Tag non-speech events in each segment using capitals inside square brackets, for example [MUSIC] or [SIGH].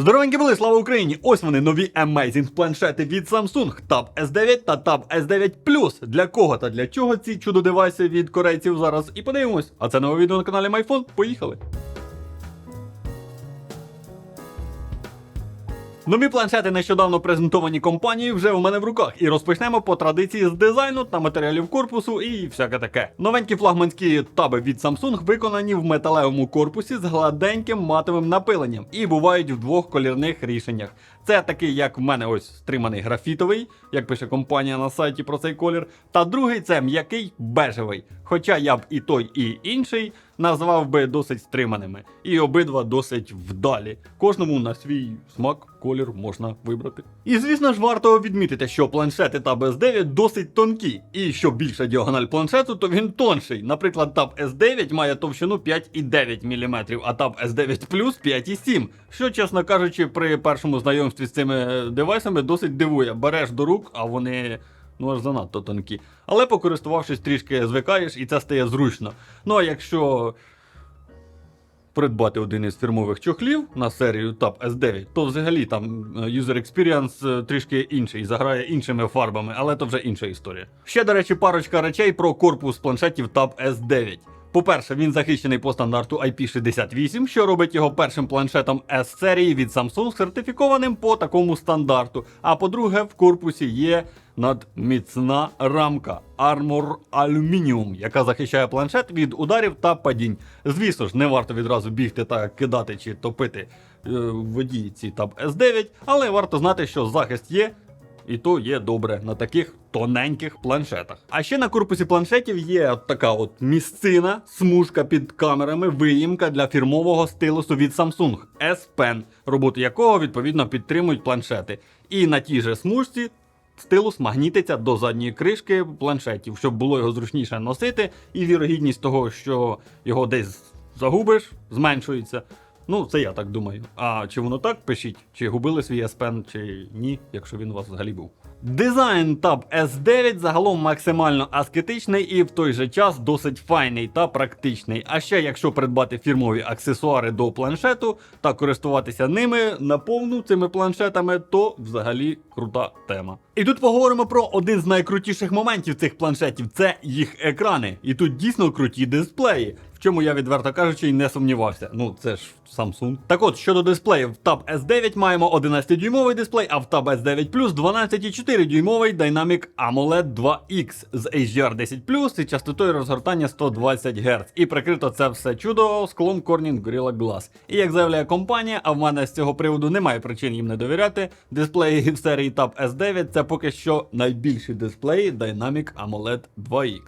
Здоровенькі були, слава Україні! Ось вони нові Amazing планшети від Samsung Tab S9 та Tab S9 Plus. Для кого та для чого ці чудо-девайси від корейців зараз і подивимось. А це нове відео на каналі MyPhone. Поїхали! Нові планшети нещодавно презентовані компанією вже у мене в руках. І розпочнемо по традиції з дизайну та матеріалів корпусу і всяке таке. Новенькі флагманські таби від Samsung виконані в металевому корпусі з гладеньким матовим напиленням і бувають в двох колірних рішеннях. Це такий, як в мене ось стриманий графітовий, як пише компанія на сайті про цей колір. Та другий це м'який бежевий. Хоча я б і той, і інший назвав би досить стриманими. І обидва досить вдалі. Кожному на свій смак колір можна вибрати. І звісно ж варто відмітити, що планшети Tab S9 досить тонкі. І що більша діагональ планшету, то він тонший. Наприклад, Tab S9 має товщину 5,9 мм, а Tab S9 Plus 5,7 Що, чесно кажучи, при першому знайомстві з цими девайсами досить дивує. Береш до рук, а вони. Ну, аж занадто тонкі. Але покористувавшись трішки звикаєш, і це стає зручно. Ну а якщо придбати один із фірмових чохлів на серію Tab S9, то взагалі там е, user experience е, трішки інший, заграє іншими фарбами, але то вже інша історія. Ще, до речі, парочка речей про корпус планшетів Tab S9. По-перше, він захищений по стандарту IP68, що робить його першим планшетом S-серії від Samsung сертифікованим по такому стандарту. А по-друге, в корпусі є надміцна рамка Armor Aluminium, яка захищає планшет від ударів та падінь. Звісно ж, не варто відразу бігти та кидати чи топити е, в воді ці Tab S9, але варто знати, що захист є. І то є добре на таких тоненьких планшетах. А ще на корпусі планшетів є от така от місцина, смужка під камерами, виїмка для фірмового стилусу від Samsung S Pen, роботу якого відповідно підтримують планшети. І на тій же смужці стилус магнітиться до задньої кришки планшетів, щоб було його зручніше носити, і вірогідність того, що його десь загубиш, зменшується. Ну, це я так думаю. А чи воно так пишіть? Чи губили свій S Pen, чи ні, якщо він у вас взагалі був. Дизайн Tab S9 загалом максимально аскетичний і в той же час досить файний та практичний. А ще якщо придбати фірмові аксесуари до планшету та користуватися ними наповну цими планшетами, то взагалі крута тема. І тут поговоримо про один з найкрутіших моментів цих планшетів це їх екрани. І тут дійсно круті дисплеї. Чому я відверто кажучи, й не сумнівався. Ну це ж Samsung. Так от, щодо дисплеїв, в Tab S9 маємо 11-дюймовий дисплей, а в Tab S9 Plus 12,4-дюймовий Dynamic AMOLED 2X з HDR 10 і частотою розгортання 120 Гц. І прикрито це все чудо склом Corning Gorilla Glass. І як заявляє компанія, а в мене з цього приводу немає причин їм не довіряти. Дисплеї в серії Tab S9 це поки що найбільші дисплеї Dynamic AMOLED 2X.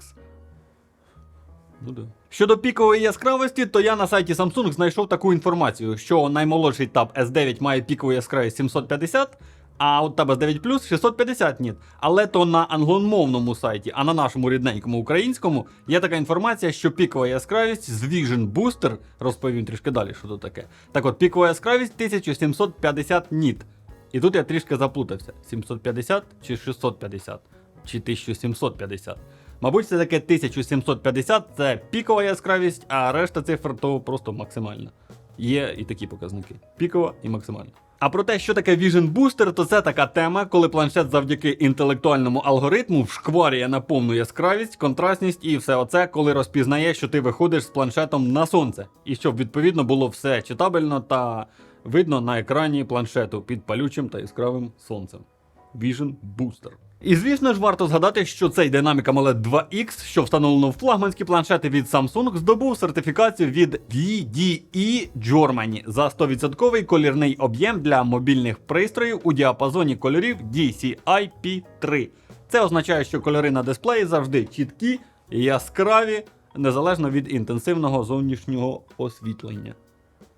Ну да. Щодо пікової яскравості, то я на сайті Samsung знайшов таку інформацію, що наймолодший Tab S9 має пікову яскравість 750, а от Tab S9 Plus 650 ніт. Але то на англомовному сайті, а на нашому рідненькому українському є така інформація, що пікова яскравість з Vision Booster, розповім трішки далі, що тут таке. Так от, пікова яскравість 1750 ніт. І тут я трішки заплутався: 750 чи 650, чи 1750. Мабуть, це таке 1750 це пікова яскравість, а решта цифр то просто максимальна. Є і такі показники: пікова і максимальна. А про те, що таке Vision Booster, то це така тема, коли планшет завдяки інтелектуальному алгоритму вшкварює на повну яскравість, контрастність і все оце, коли розпізнає, що ти виходиш з планшетом на сонце. І щоб відповідно було все читабельно та видно на екрані планшету під палючим та яскравим сонцем. Vision Booster. І звісно ж варто згадати, що цей Dynamic AMOLED 2X, що встановлено в флагманські планшети від Samsung, здобув сертифікацію від VDE Germany за 100% колірний об'єм для мобільних пристроїв у діапазоні кольорів DCI P3. Це означає, що кольори на дисплеї завжди чіткі, яскраві, незалежно від інтенсивного зовнішнього освітлення.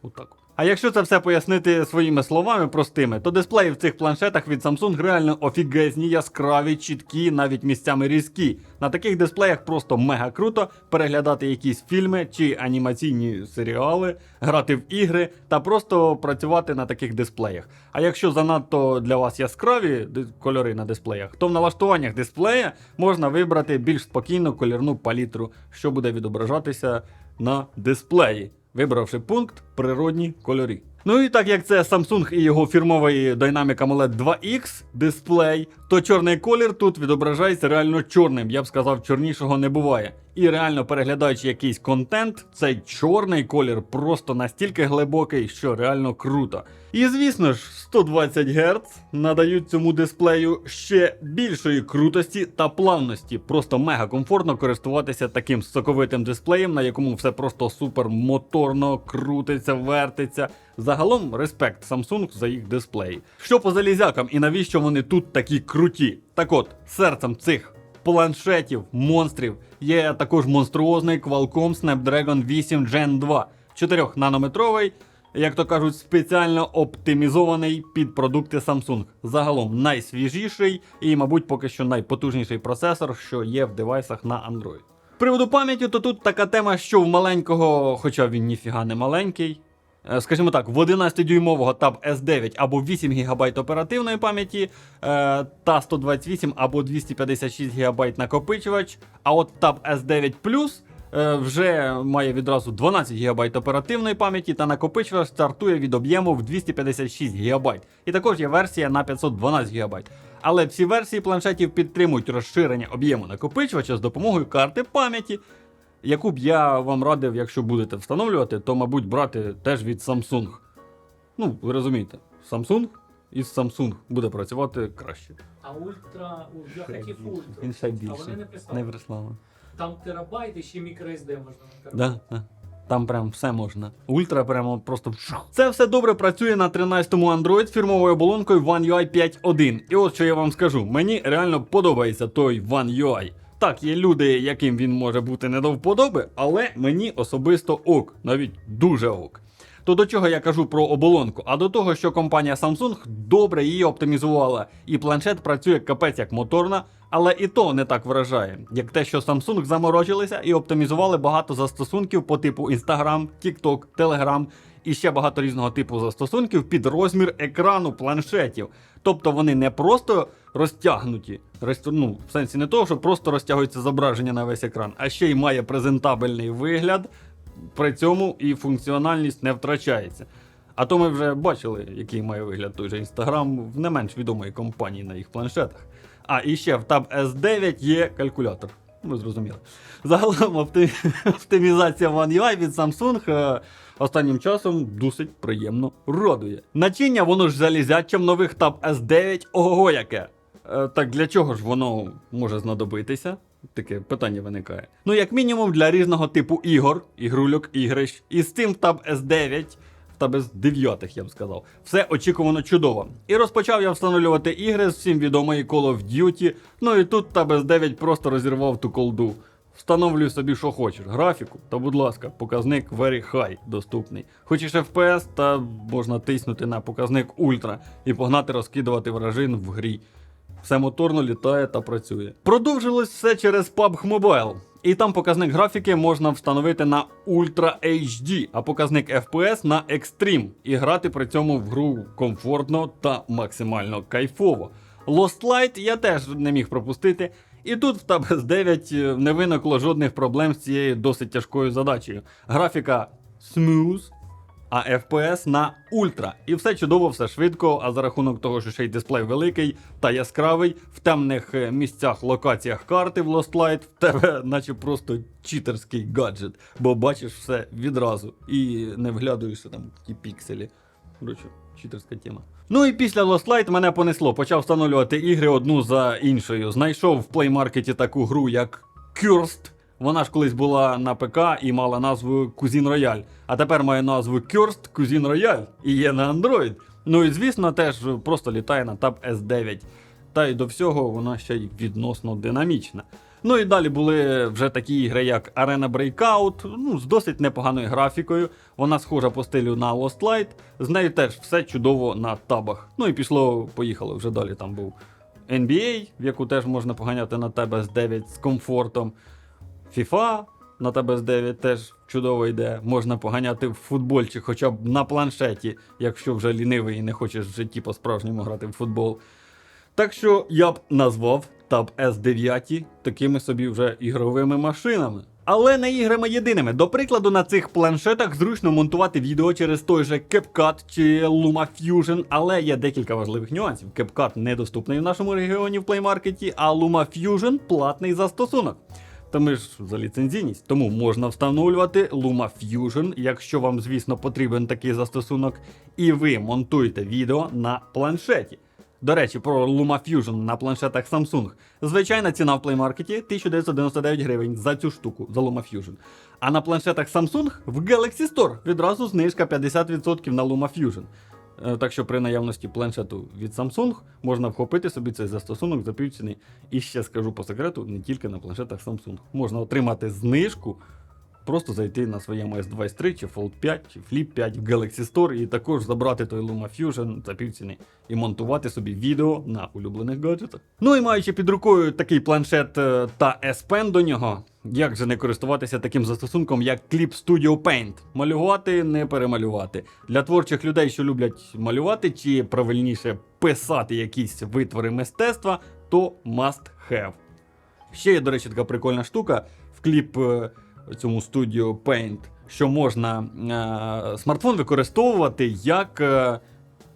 Отак. А якщо це все пояснити своїми словами простими, то дисплеї в цих планшетах від Samsung реально офігезні, яскраві, чіткі, навіть місцями різкі. На таких дисплеях просто мега круто переглядати якісь фільми чи анімаційні серіали, грати в ігри та просто працювати на таких дисплеях. А якщо занадто для вас яскраві кольори на дисплеях, то в налаштуваннях дисплея можна вибрати більш спокійну колірну палітру, що буде відображатися на дисплеї вибравши пункт природні кольори. Ну і так як це Samsung і його фірмовий Dynamic AMOLED 2X дисплей, то чорний колір тут відображається реально чорним. Я б сказав, чорнішого не буває. І реально переглядаючи якийсь контент, цей чорний колір просто настільки глибокий, що реально круто. І звісно ж, 120 Гц надають цьому дисплею ще більшої крутості та плавності. Просто мега комфортно користуватися таким соковитим дисплеєм, на якому все просто супер моторно крутиться, вертиться. Загалом респект Samsung за їх дисплеї. Що по залізякам і навіщо вони тут такі круті? Так от, серцем цих планшетів, монстрів є також монструозний Qualcomm Snapdragon 8 Gen 2, 4-нанометровий, як то кажуть, спеціально оптимізований під продукти Samsung. Загалом найсвіжіший і, мабуть, поки що найпотужніший процесор, що є в девайсах на Android. З приводу пам'яті, то тут така тема, що в маленького, хоча він ніфіга не маленький, Скажімо так, в 11-дюймового Tab S9 або 8 ГБ оперативної пам'яті, е, та 128 або 256 ГБ накопичувач. А от Tab S9 Plus е, вже має відразу 12 ГБ оперативної пам'яті та накопичувач стартує від об'єму в 256 ГБ. І також є версія на 512 ГБ. Але всі версії планшетів підтримують розширення об'єму накопичувача з допомогою карти пам'яті яку б я вам радив, якщо будете встановлювати, то, мабуть, брати теж від Samsung. Ну, ви розумієте, Samsung із Samsung буде працювати краще. А ультра, у- я хотів ультру. Він ще А більше. вони не Не прислали. прислали. Там терабайт і ще microSD можна. Да, да. Там прям все можна. Ультра прямо просто. вшух. Це все добре працює на 13-му Android з фірмовою оболонкою One UI 5.1. І от що я вам скажу: мені реально подобається той One UI. Так, є люди, яким він може бути не до вподоби, але мені особисто ок, навіть дуже ок. То до чого я кажу про оболонку? А до того, що компанія Samsung добре її оптимізувала, і планшет працює капець як моторна, але і то не так вражає, як те, що Samsung заморочилися і оптимізували багато застосунків по типу Instagram, TikTok, Telegram і ще багато різного типу застосунків під розмір екрану планшетів. Тобто вони не просто розтягнуті, роз- ну, в сенсі не того, що просто розтягується зображення на весь екран, а ще й має презентабельний вигляд, при цьому і функціональність не втрачається. А то ми вже бачили, який має вигляд той же Instagram в не менш відомої компанії на їх планшетах. А і ще в Tab S9 є калькулятор. Ви зрозуміли. Загалом [LAUGHS] оптимізація One UI від Samsung е, останнім часом досить приємно радує. Начиння воно ж залізяче в нових Tab S9 ого яке. Е, Так для чого ж воно може знадобитися? Таке питання виникає. Ну, як мінімум, для різного типу ігор, ігрульок, ігрищ. І з цим Tab S9, в Tab S9, я б сказав, все очікувано чудово. І розпочав я встановлювати ігри з всім відомої Call of Duty. Ну і тут Tab S9 просто розірвав ту колду. Встановлюй собі, що хочеш. Графіку, та будь ласка, показник Very High доступний. Хочеш FPS, та можна тиснути на показник Ultra і погнати розкидувати вражин в грі. Все моторно літає та працює. Продовжилось все через PUBG Mobile. І там показник графіки можна встановити на Ultra HD, а показник FPS на Extreme. І грати при цьому в гру комфортно та максимально кайфово. Lost Light я теж не міг пропустити. І тут в Tab S9 не виникло жодних проблем з цією досить тяжкою задачею. Графіка smooth, а FPS на ультра. І все чудово, все швидко. А за рахунок того, що ще й дисплей великий та яскравий, в темних е, місцях, локаціях карти в Lost Light в тебе, [LAUGHS] наче просто читерський гаджет, бо бачиш все відразу і не вглядуєшся там ті пікселі. Коротше, читерська тема. Ну і після Lost Light мене понесло. Почав встановлювати ігри одну за іншою. Знайшов в плеймаркеті таку гру, як Cursed. Вона ж колись була на ПК і мала назву Cuisine Royale, а тепер має назву Cursed Cuisine Royale і є на Android. Ну і звісно, теж просто літає на Tab S9. Та й до всього вона ще й відносно динамічна. Ну і далі були вже такі ігри, як Arena Breakout, ну, з досить непоганою графікою. Вона схожа по стилю на Lost Light. З нею теж все чудово на табах. Ну і пішло, поїхало вже далі. Там був NBA, в яку теж можна поганяти на тебе з 9 з комфортом. FIFA на тебе з 9 теж чудово йде. Можна поганяти в футбольчик, хоча б на планшеті, якщо вже лінивий і не хочеш в житті по-справжньому грати в футбол. Так що я б назвав Tab S9 такими собі вже ігровими машинами. Але не іграми єдиними. До прикладу, на цих планшетах зручно монтувати відео через той же CapCut чи LumaFusion, але є декілька важливих нюансів. CapCut недоступний в нашому регіоні в Market, а LumaFusion платний застосунок. Та ми ж за ліцензійність, тому можна встановлювати LumaFusion, якщо вам, звісно, потрібен такий застосунок, і ви монтуєте відео на планшеті. До речі, про LumaFusion на планшетах Samsung. Звичайна ціна в Play Market 1999 гривень за цю штуку за LumaFusion. А на планшетах Samsung в Galaxy Store відразу знижка 50% на LumaFusion. Е, Так що при наявності планшету від Samsung можна вхопити собі цей застосунок за півціни. І ще скажу по секрету, не тільки на планшетах Samsung. Можна отримати знижку, просто зайти на своєму S23 чи Fold 5 чи Flip 5 в Galaxy Store і також забрати той LumaFusion за півціни і монтувати собі відео на улюблених гаджетах. Ну і маючи під рукою такий планшет е, та S Pen до нього, як же не користуватися таким застосунком, як Clip Studio Paint? Малювати, не перемалювати. Для творчих людей, що люблять малювати, чи правильніше писати якісь витвори мистецтва, то must have. Ще є, до речі, така прикольна штука в кліп цьому Studio Paint, що можна е, смартфон використовувати як е,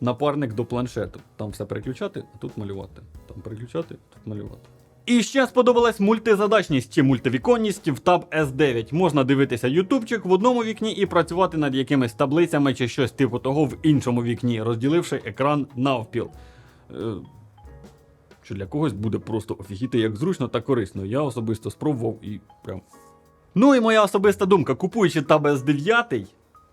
напарник до планшету. Там все переключати, а тут малювати. Там переключати, тут малювати. І ще сподобалась мультизадачність чи мультивіконність в Tab S9. Можна дивитися ютубчик в одному вікні і працювати над якимись таблицями чи щось типу того в іншому вікні, розділивши екран навпіл. Е, що для когось буде просто офігіти як зручно та корисно. Я особисто спробував і прям. Ну і моя особиста думка, купуючи Tab S9,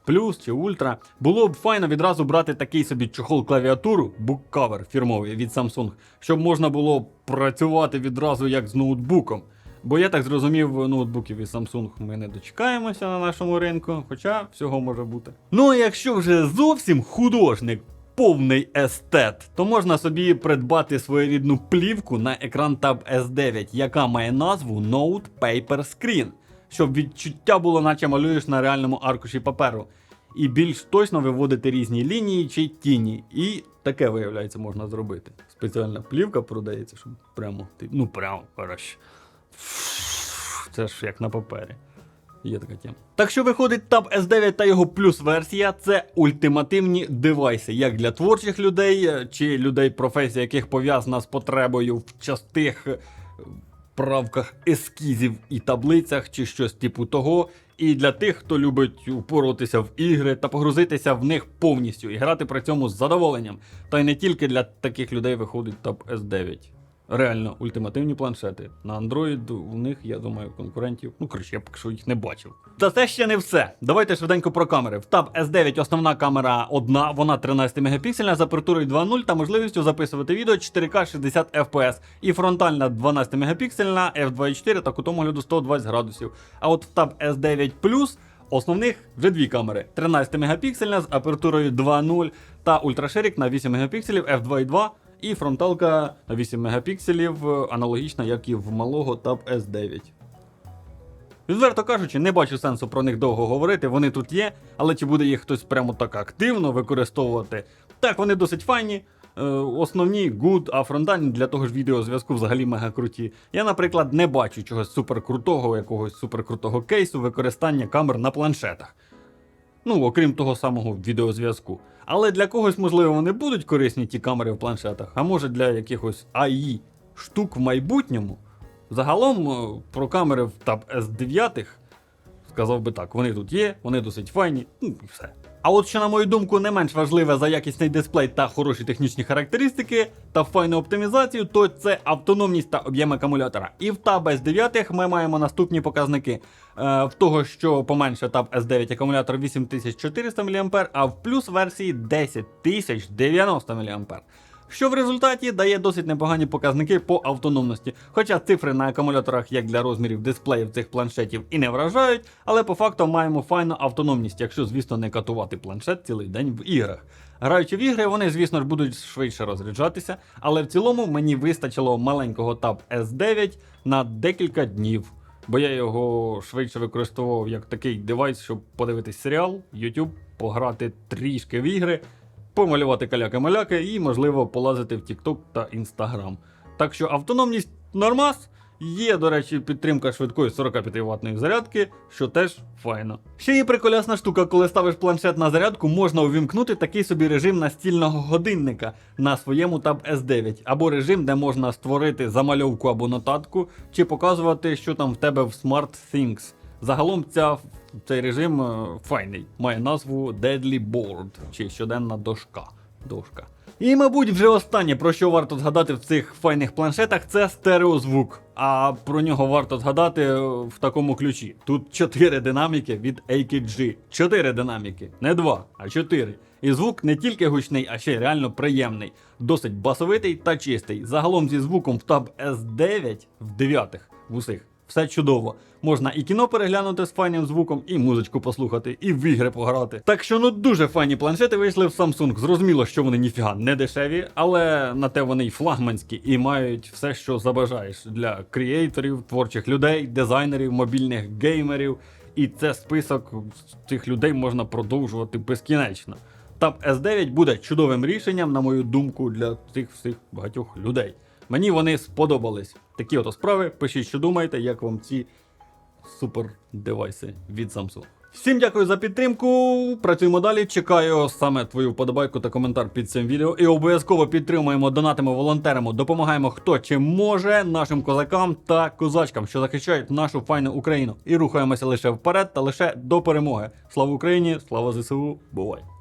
плюс чи ультра, було б файно відразу брати такий собі чохол клавіатуру, буккавер фірмовий від Samsung, щоб можна було працювати відразу як з ноутбуком. Бо я так зрозумів, ноутбуків від Samsung ми не дочекаємося на нашому ринку, хоча всього може бути. Ну а якщо вже зовсім художник, повний естет, то можна собі придбати своєрідну плівку на екран Tab S9, яка має назву Note Paper Screen, щоб відчуття було, наче малюєш на реальному аркуші паперу. І більш точно виводити різні лінії чи тіні. І таке, виявляється, можна зробити. Спеціальна плівка продається, щоб прямо ти. Ну прямо хорошо. Це ж як на папері. Є така тема. Так що виходить Tab S9 та його плюс версія це ультимативні девайси, як для творчих людей чи людей, професія яких пов'язана з потребою в частих правках ескізів і таблицях, чи щось типу того. І для тих, хто любить упоротися в ігри та погрузитися в них повністю і грати при цьому з задоволенням. Та й не тільки для таких людей виходить Tab S9. Реально ультимативні планшети. На Android у них, я думаю, конкурентів. Ну, коротше, я поки що їх не бачив. Та це ще не все. Давайте швиденько про камери. В Tab S9 основна камера одна, вона 13 мегапіксельна з апертурою 2.0 та можливістю записувати відео 4К 60 FPS. І фронтальна 12 мегапіксельна, f2.4 та кутом огляду 120 градусів. А от в Tab S9 Plus Основних вже дві камери: 13 мегапіксельна з апертурою 2.0 та ультраширик на 8 мегапікселів f2.2 і фронталка на 8 мегапікселів, е, аналогічна, як і в малого Tab S9. Відверто кажучи, не бачу сенсу про них довго говорити, вони тут є, але чи буде їх хтось прямо так активно використовувати? Так, вони досить файні. Е, основні good, а фронтальні для того ж відеозв'язку взагалі мега круті. Я, наприклад, не бачу чогось суперкрутого, якогось суперкрутого кейсу використання камер на планшетах. Ну, окрім того самого відеозв'язку. Але для когось, можливо, вони будуть корисні ті камери в планшетах, а може для якихось AI штук в майбутньому. Загалом е, про камери в Tab S9 сказав би так: вони тут є, вони досить файні, ну і все. А от що, на мою думку, не менш важливе за якісний дисплей та хороші технічні характеристики та файну оптимізацію, то це автономність та об'єм акумулятора. І в Tab S9 ми маємо наступні показники. Е, в того, що поменше Tab S9 акумулятор 8400 мА, а в плюс версії 10090 мА. Що в результаті дає досить непогані показники по автономності. Хоча цифри на акумуляторах, як для розмірів дисплеїв цих планшетів, і не вражають, але по факту маємо файну автономність, якщо, звісно, не катувати планшет цілий день в іграх. Граючи в ігри, вони, звісно ж, будуть швидше розряджатися, але в цілому мені вистачило маленького Tab S9 на декілька днів. Бо я його швидше використовував як такий девайс, щоб подивитись серіал, YouTube, пограти трішки в ігри, помалювати каляки-маляки і, можливо, полазити в TikTok та Instagram. Так що автономність нормас. Є, до речі, підтримка швидкої 45 ваттної зарядки, що теж файно. Ще є приколясна штука, коли ставиш планшет на зарядку, можна увімкнути такий собі режим настільного годинника на своєму Tab S9, або режим, де можна створити замальовку або нотатку, чи показувати, що там в тебе в SmartThings. Загалом ця, цей режим е, файний, має назву Deadly Board, чи щоденна дошка. дошка. І, мабуть, вже останнє, про що варто згадати в цих файних планшетах, це стереозвук. А про нього варто згадати е, в такому ключі. Тут 4 динаміки від AKG. 4 динаміки, не 2, а 4. І звук не тільки гучний, а ще й реально приємний. Досить басовитий та чистий. Загалом зі звуком в Tab S9 в 9 в усіх. Все чудово. Можна і кіно переглянути з файним звуком, і музичку послухати, і в ігри пограти. Так що ну дуже файні планшети вийшли в Samsung. Зрозуміло, що вони ніфіга не дешеві, але на те вони й флагманські і мають все, що забажаєш для креаторів, творчих людей, дизайнерів, мобільних геймерів. І це список цих людей можна продовжувати безкінечно. Tab S9 буде чудовим рішенням, на мою думку, для цих всіх багатьох людей. Мені вони сподобались. Такі ото справи. Пишіть, що думаєте, як вам ці супер девайси від Samsung. Всім дякую за підтримку. Працюємо далі. Чекаю саме твою вподобайку та коментар під цим відео. І обов'язково підтримуємо, донатимо, волонтеримо, допомагаємо хто чим може нашим козакам та козачкам, що захищають нашу файну Україну. І рухаємося лише вперед та лише до перемоги. Слава Україні! Слава ЗСУ! Бувай!